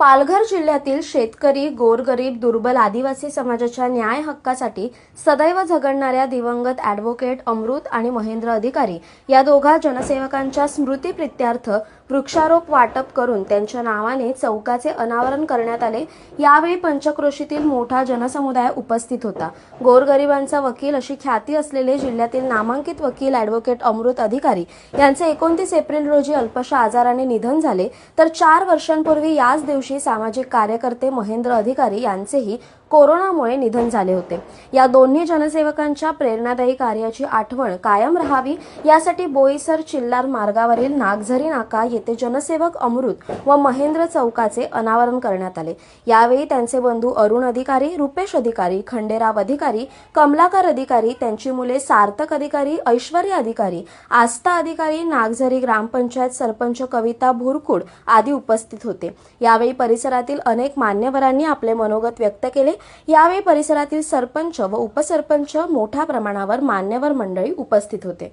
पालघर जिल्ह्यातील शेतकरी गोरगरीब दुर्बल आदिवासी समाजाच्या न्याय हक्कासाठी सदैव झगडणाऱ्या दिवंगत ॲडव्होकेट अमृत आणि महेंद्र अधिकारी या दोघा जनसेवकांच्या स्मृतीप्रित्यर्थ वृक्षारोप वाटप करून त्यांच्या नावाने चौकाचे अनावरण करण्यात आले. यावेळी पंचक्रोशीतील मोठा जनसमुदाय उपस्थित होता. गोरगरिबांचा वकील अशी ख्याती असलेले जिल्ह्यातील नामांकित वकील ॲडव्होकेट अमृत अधिकारी यांचे एकोणतीस एप्रिल रोजी अल्पशा आजाराने निधन झाले. तर चार वर्षांपूर्वी याच दिवशी सामाजिक कार्यकर्ते महेंद्र अधिकारी यांचेही कोरोनामुळे निधन झाले होते. या दोन्ही जनसेवकांच्या प्रेरणादायी कार्याची आठवण कायम राहावी यासाठी बोईसर चिल्लार मार्गावरील नागझरी नाका येथे जनसेवक अमृत व महेंद्र चौकाचे अनावरण करण्यात आले. यावेळी त्यांचे बंधू अरुण अधिकारी रुपेश अधिकारी खंडेराव अधिकारी कमलाकर अधिकारी त्यांची मुले सार्थक अधिकारी ऐश्वर्य अधिकारी आस्था अधिकारी नागझरी ग्रामपंचायत सरपंच कविता भुरकुड आदी उपस्थित होते. यावेळी परिसरातील अनेक मान्यवरांनी आपले मनोगत व्यक्त केले. यावेळी परिसरातील सरपंच व उपसरपंच मोठ्या प्रमाणावर मान्यवर मंडळी उपस्थित होते.